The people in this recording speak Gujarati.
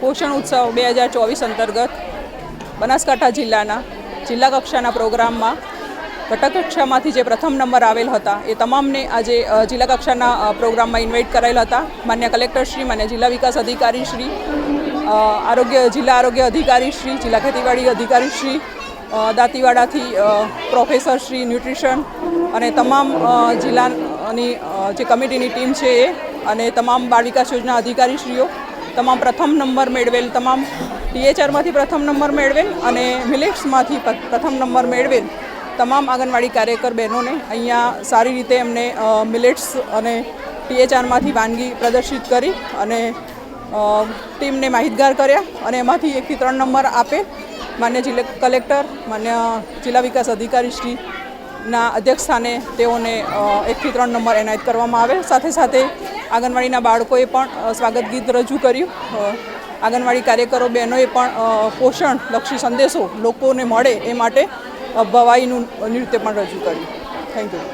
પોષણ ઉત્સવ બે હજાર ચોવીસ અંતર્ગત બનાસકાંઠા જિલ્લાના જિલ્લા કક્ષાના પ્રોગ્રામમાં ઘટક કક્ષામાંથી જે પ્રથમ નંબર આવેલ હતા, એ તમામને આજે જિલ્લા કક્ષાના પ્રોગ્રામમાં ઇન્વાઇટ કરાયેલા હતા. માન્ય કલેક્ટરશ્રી, માન્ય જિલ્લા વિકાસ અધિકારીશ્રી શ્રી આરોગ્ય, જિલ્લા આરોગ્ય અધિકારીશ્રી, જિલ્લા ખેતીવાડી અધિકારીશ્રી શ્રી દાંતીવાડાથી પ્રોફેસર પ્રોફેસરશ્રી, ન્યુટ્રિશન અને તમામ જિલ્લાની જે કમિટીની ટીમ છે એ અને તમામ બાળ વિકાસ યોજના અધિકારીશ્રીઓ તમામ પ્રથમ નંબર મેળવેલ, તમામ ટીએચઆરમાંથી પ્રથમ નંબર મેળવેલ અને મિલેટ્સમાંથી પ્રથમ નંબર મેળવેલ તમામ આંગણવાડી કાર્યકર બહેનોને અહીંયા સારી રીતે એમને મિલેટ્સ અને ટીએચઆરમાંથી વાનગી પ્રદર્શિત કરી અને ટીમને માહિતગાર કર્યા અને એમાંથી એકથી ત્રણ નંબર આપે માન્ય જિલ્લા કલેક્ટર, માન્ય જિલ્લા વિકાસ અધિકારી શ્રીના અધ્યક્ષ સ્થાને તેઓને એકથી ત્રણ નંબર એનાયત કરવામાં આવે. સાથે સાથે આંગણવાડીના બાળકોએ પણ સ્વાગત ગીત રજૂ કર્યું. આંગણવાડી કાર્યકરો બહેનોએ પણ પોષણલક્ષી સંદેશો લોકોને મળે એ માટે ભવાઈનું નૃત્ય પણ રજૂ કર્યું. Thank you